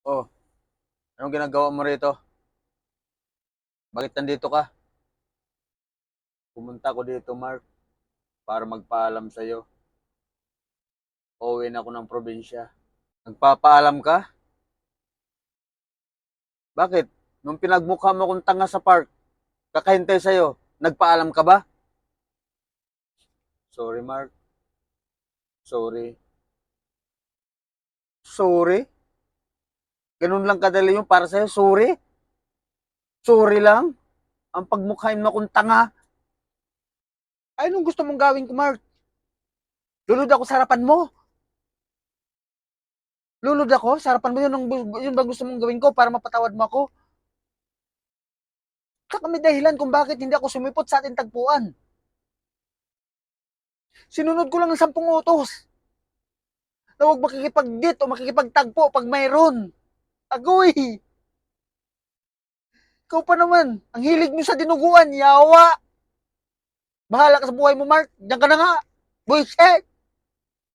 Oh, anong ginagawa mo rito? Bakit nandito ka? Pumunta ko dito, Mark, para magpaalam sa'yo. Uuwi na ako ng probinsya. Nagpapaalam ka? Bakit? Nung pinagmukha mo kong tanga sa park, kakahintay sa'yo, nagpaalam ka ba? Sorry, Mark. Sorry. Sorry? Ganun lang kadali yung para sa'yo, sorry? Sorry lang? Ang pagmukhain mo kong tanga? Ay, anong gusto mong gawin ko, Mark? Lulod ako sa harapan mo? Lulod ako? Sa harapan mo yun, ang, yun ba gusto mong gawin ko para mapatawad mo ako? Saka may dahilan kung bakit hindi ako sumipot sa ating tagpuan. Sinunod ko lang ng sampung utos. Na huwag makikipag-date o makikipagtagpo pag mayroon. Agoy! Ikaw pa naman, ang hilig mo sa dinuguan, yawa! Bahala ka sa buhay mo, Mark. Diyan ka na nga. Bullshit!